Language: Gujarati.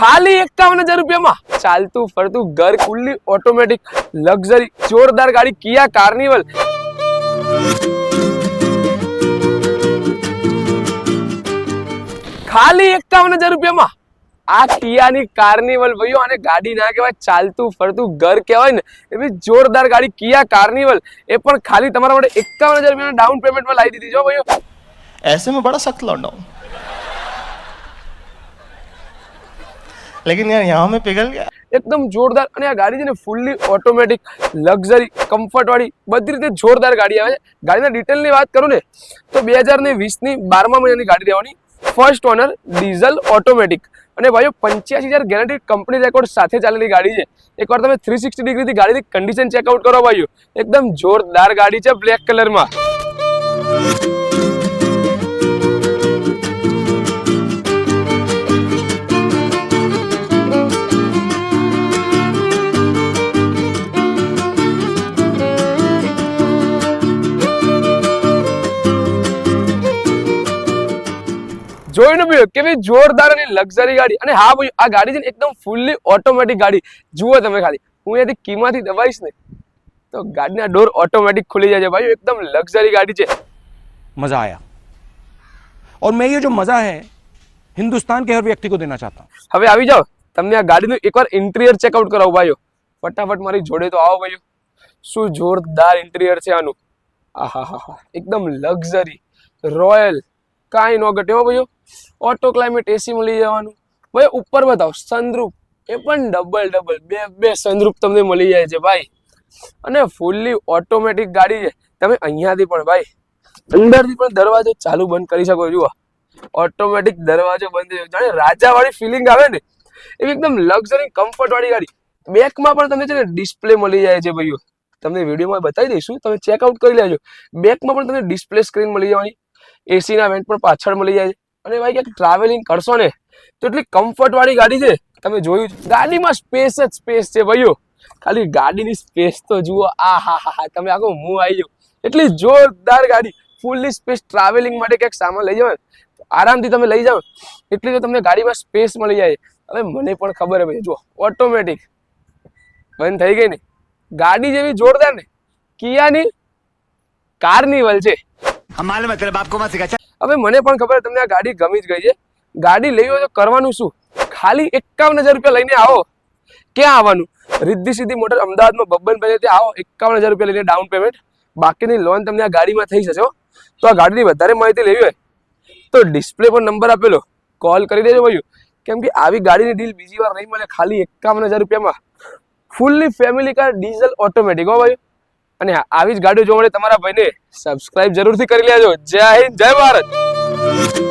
ખાલી એકાવન હજાર રૂપિયામાં ચાલતું ફરતું ઘર કુલ્લી ઓટોમેટિક લક્ઝરી જોરદાર ગાડી કિયા કાર્નિવલ ખાલી એકાવન હજાર રૂપિયામાં આ કિયાની કાર્નિવલ ભાઈઓ અને ગાડી ના કહેવાય, ચાલતું ફરતું ઘર કહેવાય ને, એવી જોરદાર ગાડી કિયા કાર્નિવલ એ પણ ખાલી તમારા માટે એકાવન હજાર રૂપિયા ડાઉન પેમેન્ટમાં લાવી દીધી જો ભાઈઓ. એસે મેં બડા સખ્ત લઉં लेकिन यार यहाँ में पिघल गया એકદમ જોરદાર અને આ ગાડી છે ને ફૂલ્લી ઓટોમેટિક લક્ઝરી કમ્ફર્ટ વાળી બધી રીતે જોરદાર ગાડી આવે છે ગાડીના ડિટેલની વાત કરું ને તો બે હજાર ને વીસની બારમા મહિનાની ગાડી રહેવાની ફર્સ્ટ ઓનર ડીઝલ ઓટોમેટિક અને ભાઈઓ પંચ્યાસી હજાર ગેરંટી કંપની રેકોર્ડ સાથે ચાલેલી ગાડી છે એકવાર તમે થ્રી સિક્સટી ડિગ્રીથી ગાડીની કન્ડિશન ચેકઆઉટ કરો ભાઈઓ એકદમ જોરદાર ગાડી છે બ્લેક કલરમાં જોઈને ભાઈ કેવી જોરદાર અને લક્ઝરી ગાડી. અને હા ભાઈ આ ગાડી છે ને એકદમ ફૂલ્લી ઓટોમેટિક ગાડી. જુઓ તમે ખાલી. હું અહીંયાથી કીમાંથી દબાઈશ ને તો ગાડીના ડોર ઓટોમેટિક ખુલી જાય છે ભાઈ. એકદમ લક્ઝરી ગાડી છે. મજા આયા. ઓર મેં યે જો મજા હે હિન્દુસ્તાન કે હર વ્યક્તિ કો દેના ચાહતા હવે આવી જાઓ. તમને આ ગાડી નું એકવાર ઇન્ટિરિયર ચેકઆઉટ કરાવો ભાઈઓ. ફટાફટ મારી જોડે તો આવો ભાઈઓ. શું જોરદાર ઇન્ટિરિયર છે આનું. આહા હા હા એકદમ લક્ઝરી રોયલ કાંઈ નો ઘટે, હો ભાઈઓ. ઓટો ક્લાઇમેટ એસી મળી જવાનું. ભાઈ, ઉપર બતાવો સનરૂપ એ પણ ડબલ ડબલ બે બે સનરૂપ તમને મળી જાય છે, ભાઈ. અને ફૂલ્લી ઓટોમેટિક ગાડી છે. તમે અહીંયાથી પણ, ભાઈ, અંદરથી પણ દરવાજો ચાલુ બંધ કરી શકો જુઓ. ઓટોમેટિક દરવાજો બંધ જાણે રાજાવાળી ફિલિંગ આવે ને, એવી એકદમ લક્ઝરી કમ્ફર્ટવાળી ગાડી. બેકમાં પણ તમને છે ને ડિસ્પ્લે મળી જાય છે, ભાઈઓ. તમને વિડીયોમાં બતાવી દઈશું, તમે ચેકઆઉટ કરી લેજો. બેકમાં પણ તમને ડિસ્પ્લે સ્ક્રીન મળી જવાની. એસીના વેન્ટ પણ પાછળ મળી જાય છે. અને ભાઈ ક્યાંક ટ્રાવેલિંગ કરશો ને, તો એટલી કમ્ફર્ટ વાળી ગાડી છે. તમે જોયું ગાડીમાં સ્પેસ જ સ્પેસ છે ભાઈઓ. ખાલી ગાડીની સ્પેસ તો જુઓ. આ હા હા હા, તમે આખો હું આવી ગયો. એટલી જોરદાર ગાડી. ફૂલ્લી સ્પેસ ટ્રાવેલિંગ માટે ક્યાંક સામાન લઈ જાવ આરામથી તમે લઈ જાઓ. એટલી તો તમને ગાડીમાં સ્પેસ મળી જાય. હવે મને પણ ખબર ભાઈ, જુઓ ઓટોમેટિક બંધ થઈ ગઈ ને. ગાડી જેવી જોરદાર ને. કિયાની? કાર્નિવલ છે. માલુમ હવે મને પણ ખબર તમને આ ગાડી ગમી જ ગઈ છે. ગાડી લઈ હોય તો કરવાનું શું? ખાલી એકાવન હજાર રૂપિયા લઈને આવો. ક્યાં આવવાનું? રિદ્ધિ સિદ્ધિ મોટર અમદાવાદમાં બબ્બનભાઈ ત્યાં આવો એકાવન હજાર રૂપિયા લઈને ડાઉન પેમેન્ટ બાકીની લોન તમને આ ગાડીમાં થઈ જશે તો આ ગાડીની વધારે માહિતી લેવી હોય, તો ડિસ્પ્લે પર નંબર આપેલો. કોલ કરી દેજો ભાઈ કેમ કે આવી ગાડીની ડીલ બીજી વાર નહીં મળે, ખાલી એકાવન હજાર રૂપિયામાં. Fully family car diesel automatic હો ભાઈ અને આવી જ ગાડીઓ જોવા માટે તમારા ભાઈને સબસ્ક્રાઇબ જરૂરથી કરી લેજો. જય હિન્દ, જય ભારત.